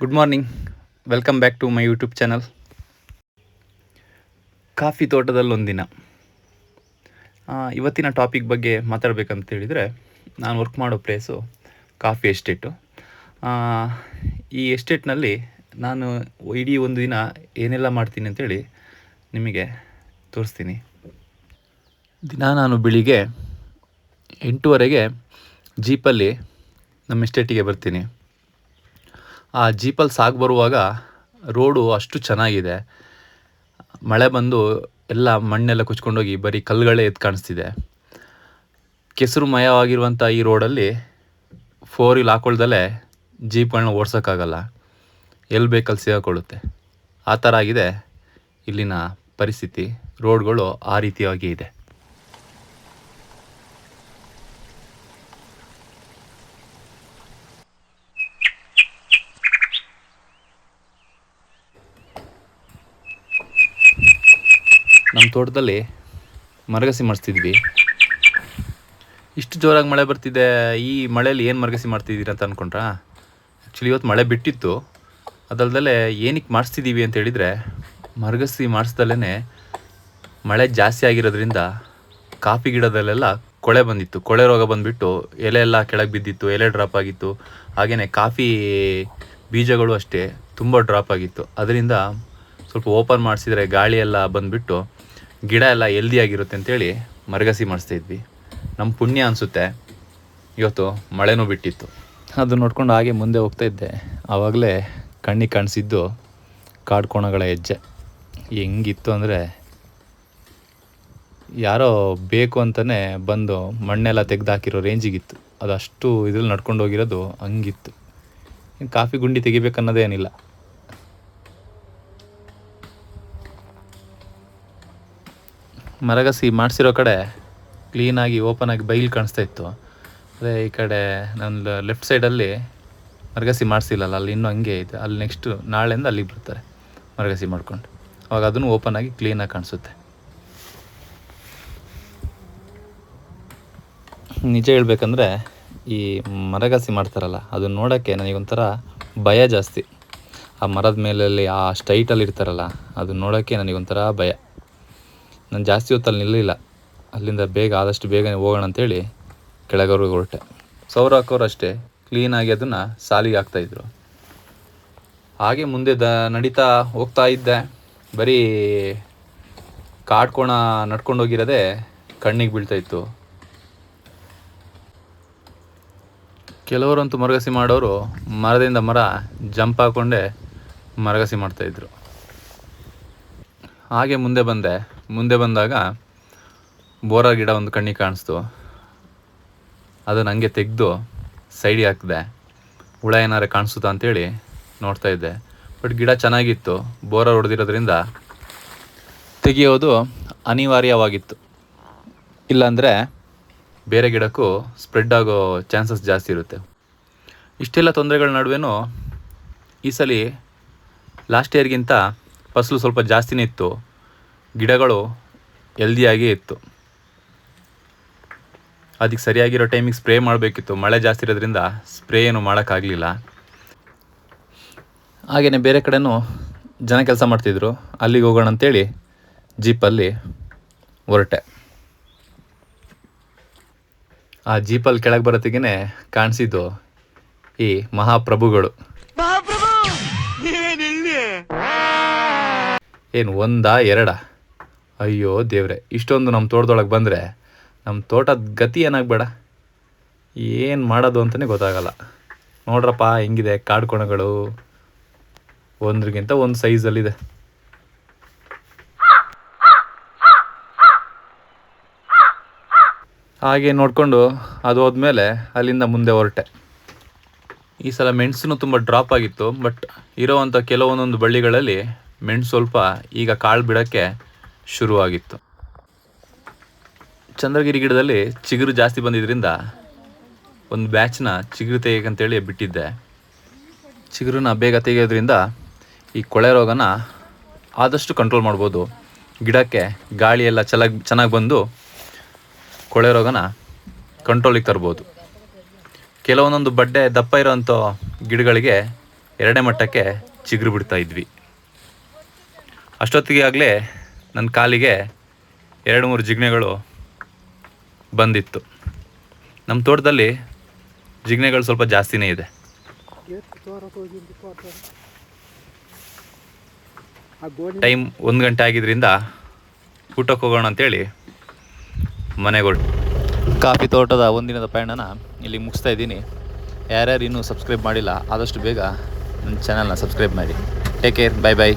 Good morning welcome back to my YouTube channel coffee ತೋಟದಲ್ಲೊಂದಿನ. ಇವತ್ತಿನ topic ಬಗ್ಗೆ ಮಾತಾಡಬೇಕಂತ ಹೇಳಿದರೆ, ನಾನು ವರ್ಕ್ ಮಾಡೋ ಪ್ಲೇಸು ಕಾಫಿ ಎಸ್ಟೇಟು ಈ ಎಸ್ಟೇಟ್ನಲ್ಲಿ ನಾನು ಇಡೀ ಒಂದು ದಿನ ಏನೆಲ್ಲ ಮಾಡ್ತೀನಿ ಅಂತೇಳಿ ನಿಮಗೆ ತೋರಿಸ್ತೀನಿ. ದಿನ ನಾನು ಬೆಳಿಗ್ಗೆ ಎಂಟೂವರೆಗೆ ಜೀಪಲ್ಲಿ ನಮ್ಮ ಎಸ್ಟೇಟಿಗೆ ಬರ್ತೀನಿ. ಆ ಜೀಪಲ್ಲಿ ಸಾಗಿ ಬರುವಾಗ ರೋಡು ಅಷ್ಟು ಚೆನ್ನಾಗಿದೆ. ಮಳೆ ಬಂದು ಎಲ್ಲ ಮಣ್ಣೆಲ್ಲ ಕುಚ್ಕೊಂಡೋಗಿ ಬರೀ ಕಲ್ಲುಗಳೇ ಎದ್ದು ಕಾಣಿಸ್ತಿದೆ. ಕೆಸರುಮಯವಾಗಿರುವಂಥ ಈ ರೋಡಲ್ಲಿ ಫೋರ್ ವೀಲ್ ಹಾಕೊಳ್ದಲ್ಲೇ ಜೀಪ್ಗಳನ್ನ ಓಡ್ಸೋಕ್ಕಾಗಲ್ಲ. ಎಲ್ಲಿ ಬೇಕಲ್ಲಿ ಸಿಗಾಕೊಳ್ಳುತ್ತೆ. ಆ ಥರ ಆಗಿದೆ ಇಲ್ಲಿನ ಪರಿಸ್ಥಿತಿ. ರೋಡ್ಗಳು ಆ ರೀತಿಯಾಗಿ ಇದೆ. ನಮ್ಮ ತೋಟದಲ್ಲಿ ಮರಗಸಿ ಮಾಡಿಸ್ತಿದ್ವಿ ಇಷ್ಟು ಜೋರಾಗಿ ಮಳೆ ಬರ್ತಿದೆ, ಈ ಮಳೆಯಲ್ಲಿ ಏನು ಮರಗಸಿ ಮಾಡ್ತಿದ್ದೀರಾ ಅಂತ ಅಂದ್ಕೊಂಡ್ರಾ ಆ್ಯಕ್ಚುಲಿ ಇವತ್ತು ಮಳೆ ಬಿಟ್ಟಿತ್ತು. ಅದಲ್ದಲೆ ಏನಕ್ಕೆ ಮಾಡಿಸ್ತಿದ್ದೀವಿ ಅಂತ ಹೇಳಿದರೆ, ಮರಗಸಿ ಮಾಡಿಸ್ದಲೇ ಮಳೆ ಜಾಸ್ತಿ ಆಗಿರೋದ್ರಿಂದ ಕಾಫಿ ಗಿಡದಲ್ಲೆಲ್ಲ ಕೊಳೆ ಬಂದಿತ್ತು. ಕೊಳೆ ರೋಗ ಬಂದುಬಿಟ್ಟು ಎಲೆ ಎಲ್ಲ ಕೆಳಗೆ ಬಿದ್ದಿತ್ತು, ಎಲೆ ಡ್ರಾಪ್ ಆಗಿತ್ತು. ಹಾಗೆಯೇ ಕಾಫಿ ಬೀಜಗಳು ಅಷ್ಟೇ ತುಂಬ ಡ್ರಾಪ್ ಆಗಿತ್ತು. ಅದರಿಂದ ಸ್ವಲ್ಪ ಓಪನ್ ಮಾಡಿಸಿದರೆ ಗಾಳಿ ಎಲ್ಲ ಬಂದುಬಿಟ್ಟು ಗಿಡ ಎಲ್ಲ ಹೆಲ್ದಿ ಆಗಿರುತ್ತೆ ಅಂತೇಳಿ ಮರಗಸಿ ಮಾಡಿಸ್ತಾ ಇದ್ವಿ. ನಮ್ಮ ಪುಣ್ಯ ಅನಿಸುತ್ತೆ. ಇವತ್ತು ಮಳೆನೂ ಬಿಟ್ಟಿತ್ತು. ಅದು ನೋಡ್ಕೊಂಡು ಹಾಗೆ ಮುಂದೆ ಹೋಗ್ತಾ ಇದ್ದೆ. ಆವಾಗಲೇ ಕಣ್ಣಿಗೆ ಕಾಣಿಸಿದ್ದು ಕಾಡ್ಕೋಣಗಳ ಹೆಜ್ಜೆ. ಹೆಂಗಿತ್ತು ಅಂದರೆ ಯಾರೋ ಬೇಕು ಅಂತಲೇ ಬಂದು ಮಣ್ಣೆಲ್ಲ ತೆಗೆದಾಕಿರೋ ರೇಂಜಿಗಿತ್ತು. ಅದು ಅಷ್ಟು ಇದ್ರಲ್ಲಿ ನಡ್ಕೊಂಡು ಹೋಗಿರೋದು ಹಂಗಿತ್ತು. ಕಾಫಿ ಗುಂಡಿ ತೆಗಿಬೇಕನ್ನೋದೇನಿಲ್ಲ ಮರಗಸಿ ಮಾಡಿಸಿರೋ ಕಡೆ ಕ್ಲೀನಾಗಿ ಓಪನ್ ಆಗಿ ಬೈಲ್ ಕಾಣಿಸ್ತಾ ಇತ್ತು. ಅದೇ ಈ ಕಡೆ ನನ್ನ ಲೆಫ್ಟ್ ಸೈಡಲ್ಲಿ ಮರಗಸಿ ಮಾಡಿಸಿಲ್ಲಲ್ಲ, ಅಲ್ಲಿ ಇನ್ನೂ ಹಂಗೆ ಇದೆ. ಅಲ್ಲಿ ನೆಕ್ಸ್ಟು ನಾಳೆಯಿಂದ ಅಲ್ಲಿಗೆ ಬರ್ತಾರೆ ಮರಗಸಿ ಮಾಡಿಕೊಂಡು. ಅವಾಗ ಅದನ್ನು ಓಪನ್ ಆಗಿ ಕ್ಲೀನಾಗಿ ಕಾಣಿಸುತ್ತೆ. ನಿಜ ಹೇಳಬೇಕಂದ್ರೆ ಈ ಮರಗಸಿ ಮಾಡ್ತಾರಲ್ಲ, ಅದನ್ನ ನೋಡೋಕ್ಕೆ ನನಗೊಂಥರ ಭಯ ಜಾಸ್ತಿ. ಆ ಮರದ ಮೇಲಲ್ಲಿ ಆ ಸ್ಟೈಟಲ್ಲಿ ಇರ್ತಾರಲ್ಲ, ಅದನ್ನ ನೋಡೋಕ್ಕೆ ನನಗೊಂಥರ ಭಯ. ನಾನು ಜಾಸ್ತಿ ಹೊತ್ತಲ್ಲಿ ನಿಲ್ಲಲಿಲ್ಲ ಅಲ್ಲಿಂದ ಬೇಗ ಆದಷ್ಟು ಬೇಗನೆ ಹೋಗೋಣ ಅಂತೇಳಿ ಕೆಳಗವ್ರಿಗೆ ಹೊರಟೆ. ಸೌರ ಹಾಕೋರು ಅಷ್ಟೇ ಕ್ಲೀನಾಗಿ ಅದನ್ನು ಸಾಲಿಗೆ ಹಾಕ್ತಾಯಿದ್ರು ಹಾಗೆ ಮುಂದೆ ದ ನಡೀತಾ ಹೋಗ್ತಾ ಇದ್ದೆ. ಬರೀ ಕಾಡ್ಕೋಣ ನಡ್ಕೊಂಡು ಹೋಗಿರೋದೇ ಕಣ್ಣಿಗೆ ಬೀಳ್ತಾಯಿತ್ತು ಕೆಲವರಂತೂ ಮರಗಸಿ ಮಾಡೋರು ಮರದಿಂದ ಮರ ಜಂಪ್ ಹಾಕ್ಕೊಂಡೇ ಮರಗಸಿ ಮಾಡ್ತಾಯಿದ್ರು ಹಾಗೆ ಮುಂದೆ ಬಂದೆ. ಮುಂದೆ ಬಂದಾಗ ಬೋರ ಗಿಡ ಒಂದು ಕಣ್ಣಿಗೆ ಕಾಣಿಸ್ತು. ಅದನ್ನು ಹಂಗೆ ತೆಗೆದು ಸೈಡಿಗೆ ಹಾಕಿದೆ. ಹುಳ ಏನಾರು ಕಾಣಿಸುತ್ತಾ ಅಂತೇಳಿ ನೋಡ್ತಾ ಇದ್ದೆ. ಬಟ್ ಗಿಡ ಚೆನ್ನಾಗಿತ್ತು. ಬೋರ ಹೊಡೆದಿರೋದ್ರಿಂದ ತೆಗೆಯೋದು ಅನಿವಾರ್ಯವಾಗಿತ್ತು. ಇಲ್ಲಾಂದರೆ ಬೇರೆ ಗಿಡಕ್ಕೂ ಸ್ಪ್ರೆಡ್ ಆಗೋ ಚಾನ್ಸಸ್ ಜಾಸ್ತಿ ಇರುತ್ತೆ. ಇಷ್ಟೆಲ್ಲ ತೊಂದರೆಗಳ ನಡುವೆ ಈ ಸಲ ಲಾಸ್ಟ್ ಇಯರ್ಗಿಂತ ಫಸಲು ಸ್ವಲ್ಪ ಜಾಸ್ತಿನೇ ಇತ್ತು. ಗಿಡಗಳು ಹೆಲ್ದಿಯಾಗೇ ಇತ್ತು. ಅದಕ್ಕೆ ಸರಿಯಾಗಿರೋ ಟೈಮಿಗೆ ಸ್ಪ್ರೇ ಮಾಡಬೇಕಿತ್ತು. ಮಳೆ ಜಾಸ್ತಿ ಇರೋದ್ರಿಂದ ಸ್ಪ್ರೇ ಏನು ಮಾಡೋಕ್ಕಾಗಲಿಲ್ಲ. ಹಾಗೆಯೇ ಬೇರೆ ಕಡೆನೂ ಜನ ಕೆಲಸ ಮಾಡ್ತಿದ್ರು. ಅಲ್ಲಿಗೆ ಹೋಗೋಣ ಅಂತೇಳಿ ಜೀಪಲ್ಲಿ ಹೊರಟೆ. ಆ ಜೀಪಲ್ಲಿ ಕೆಳಗೆ ಬರೋತ್ತಿಗೆ ಕಾಣಿಸಿದ್ದು ಈ ಮಹಾಪ್ರಭುಗಳು. ಏನು ಒಂದಾ ಎರಡ? ಅಯ್ಯೋ ದೇವ್ರೆ, ಇಷ್ಟೊಂದು ನಮ್ಮ ತೋಟದೊಳಗೆ ಬಂದರೆ ನಮ್ಮ ತೋಟದ ಗತಿ ಏನಾಗಬೇಡ? ಏನು ಮಾಡೋದು ಅಂತಲೇ ಗೊತ್ತಾಗಲ್ಲ. ನೋಡ್ರಪ್ಪ, ಹೆಂಗಿದೆ ಕಾಡ್ಕೋಣಗಳು ಒಂದ್ರಿಗಿಂತ ಒಂದು ಸೈಜಲ್ಲಿದೆ. ಹಾಗೆ ನೋಡಿಕೊಂಡು ಅದು ಹೋದ್ಮೇಲೆ ಅಲ್ಲಿಂದ ಮುಂದೆ ಹೊರಟೆ. ಈ ಸಲ ಮೆಣಸು ತುಂಬ ಡ್ರಾಪ್ ಆಗಿತ್ತು ಬಟ್ ಇರೋವಂಥ ಕೆಲವೊಂದೊಂದು ಬಳ್ಳಿಗಳಲ್ಲಿ ಮೆಣಸು ಸ್ವಲ್ಪ ಈಗ ಕಾಳು ಬಿಡೋಕ್ಕೆ ಶುರುವಾಗಿತ್ತು. ಚಂದ್ರಗಿರಿ ಗಿಡದಲ್ಲಿ ಚಿಗುರು ಜಾಸ್ತಿ ಬಂದಿದ್ದರಿಂದ ಒಂದು ಬ್ಯಾಚ್ನ ಚಿಗುರು ತೆಗಿಯಕ್ಕಂತೇಳಿ ಬಿಟ್ಟಿದ್ದೆ. ಚಿಗುರನ್ನ ಬೇಗ ತೆಗೆಯೋದ್ರಿಂದ ಈ ಕೊಳೆ ರೋಗನ ಆದಷ್ಟು ಕಂಟ್ರೋಲ್ ಮಾಡ್ಬೋದು. ಗಿಡಕ್ಕೆ ಗಾಳಿ ಎಲ್ಲ ಚೆನ್ನಾಗಿ ಚೆನ್ನಾಗಿ ಬಂದು ಕೊಳೆ ರೋಗನ ಕಂಟ್ರೋಲಿಗೆ ತರ್ಬೋದು. ಕೆಲವೊಂದೊಂದು ಬಡ್ಡೆ ದಪ್ಪ ಇರೋವಂಥ ಗಿಡಗಳಿಗೆ ಎರಡನೇ ಮಟ್ಟಕ್ಕೆ ಚಿಗುರು ಬಿಡ್ತಾ ಇದ್ವಿ. ಅಷ್ಟೊತ್ತಿಗೆ ಆಗಲೇ ನನ್ನ ಕಾಲಿಗೆ ಎರಡು ಮೂರು ಜಿಗ್ನೆಗಳು ಬಂದಿತ್ತು. ನಮ್ಮ ತೋಟದಲ್ಲಿ ಜಿಗ್ನೆಗಳು ಸ್ವಲ್ಪ ಜಾಸ್ತಿನೇ ಇದೆ. ಟೈಮ್ ಒಂದು ಗಂಟೆ ಆಗಿದ್ರಿಂದ ಊಟಕ್ಕೆ ಹೋಗೋಣ ಅಂತೇಳಿ ಮನೆಗಳು ಕಾಫಿ ತೋಟದ ಒಂದಿನದ ಪಯಣನ ಇಲ್ಲಿ ಮುಗಿಸ್ತಾ ಇದ್ದೀನಿ. ಯಾರ್ಯಾರು ಇನ್ನೂ ಸಬ್ಸ್ಕ್ರೈಬ್ ಮಾಡಿಲ್ಲ, ಆದಷ್ಟು ಬೇಗ ನನ್ನ ಚಾನಲ್ನ ಸಬ್ಸ್ಕ್ರೈಬ್ ಮಾಡಿ. Take care bye bye